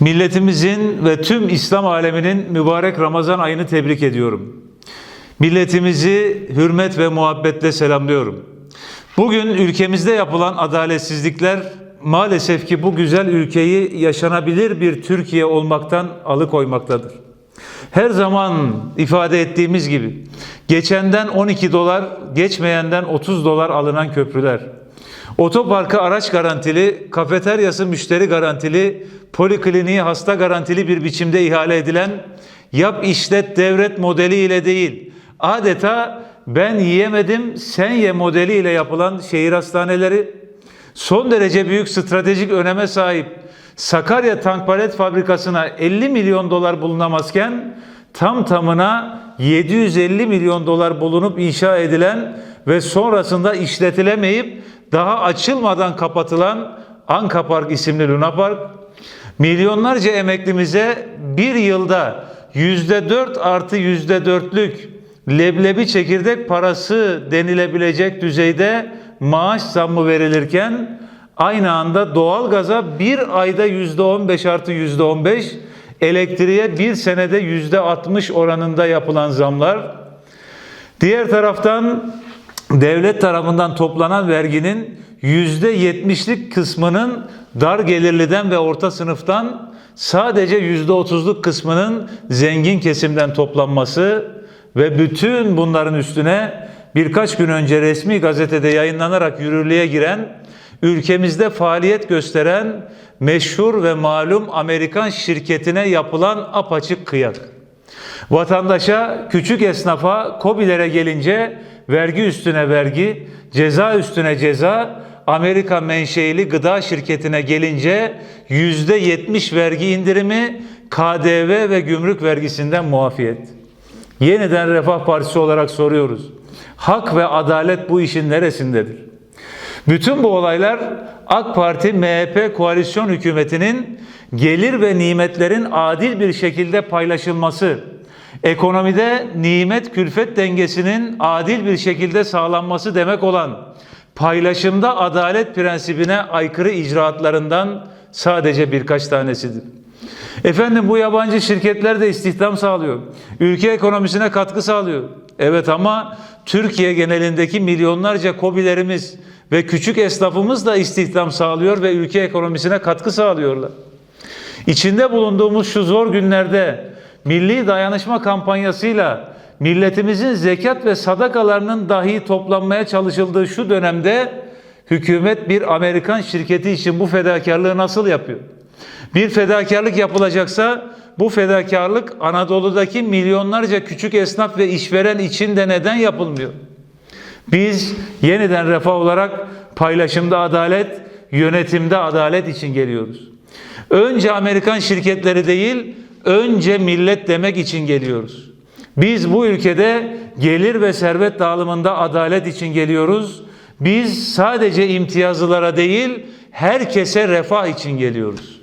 Milletimizin ve tüm İslam aleminin mübarek Ramazan ayını tebrik ediyorum. Milletimizi hürmet ve muhabbetle selamlıyorum. Bugün ülkemizde yapılan adaletsizlikler maalesef ki bu güzel ülkeyi yaşanabilir bir Türkiye olmaktan alıkoymaktadır. Her zaman ifade ettiğimiz gibi geçenden 12 dolar, geçmeyenden 30 dolar alınan köprüler, otoparkı araç garantili, kafeteryası müşteri garantili, polikliniği hasta garantili bir biçimde ihale edilen yap işlet devlet modeli ile değil, adeta ben yiyemedim sen ye modeli ile yapılan şehir hastaneleri, son derece büyük stratejik öneme sahip Sakarya Tank Palet Fabrikası'na 50 milyon dolar bulunamazken tam tamına 750 milyon dolar bulunup inşa edilen ve sonrasında işletilemeyip daha açılmadan kapatılan Anka Park isimli Luna Park, milyonlarca emeklimize bir yılda yüzde dört artı yüzde dörtlük leblebi çekirdek parası denilebilecek düzeyde maaş zammı verilirken aynı anda doğalgaza bir ayda yüzde on beş artı yüzde on beş elektriğe bir senede yüzde altmış oranında yapılan zamlar. Diğer taraftan devlet tarafından toplanan verginin yüzde yetmişlik kısmının dar gelirliden ve orta sınıftan sadece yüzde otuzluk kısmının zengin kesimden toplanması ve bütün bunların üstüne birkaç gün önce resmi gazetede yayınlanarak yürürlüğe giren ülkemizde faaliyet gösteren meşhur ve malum Amerikan şirketine yapılan apaçık kıyak. Vatandaşa, küçük esnafa, kobilere gelince vergi üstüne vergi, ceza üstüne ceza, Amerika menşeili gıda şirketine gelince yüzde yetmiş vergi indirimi, KDV ve gümrük vergisinden muafiyet. Yeniden Refah Partisi olarak soruyoruz. Hak ve adalet bu işin neresindedir? Bütün bu olaylar AK Parti MHP koalisyon hükümetinin gelir ve nimetlerin adil bir şekilde paylaşılması, ekonomide nimet külfet dengesinin adil bir şekilde sağlanması demek olan paylaşımda adalet prensibine aykırı icraatlarından sadece birkaç tanesidir. Efendim bu yabancı şirketler de istihdam sağlıyor. Ülke ekonomisine katkı sağlıyor. Evet ama Türkiye genelindeki milyonlarca kobilerimiz ve küçük esnafımız da istihdam sağlıyor ve ülke ekonomisine katkı sağlıyorlar. İçinde bulunduğumuz şu zor günlerde milli dayanışma kampanyasıyla milletimizin zekat ve sadakalarının dahi toplanmaya çalışıldığı şu dönemde hükümet bir Amerikan şirketi için bu fedakarlığı nasıl yapıyor? Bir fedakarlık yapılacaksa bu fedakarlık Anadolu'daki milyonlarca küçük esnaf ve işveren için de neden yapılmıyor? Biz yeniden refah olarak paylaşımda adalet, yönetimde adalet için geliyoruz. Önce Amerikan şirketleri değil, önce millet demek için geliyoruz. Biz bu ülkede gelir ve servet dağılımında adalet için geliyoruz. Biz sadece imtiyazlılara değil, herkese refah için geliyoruz.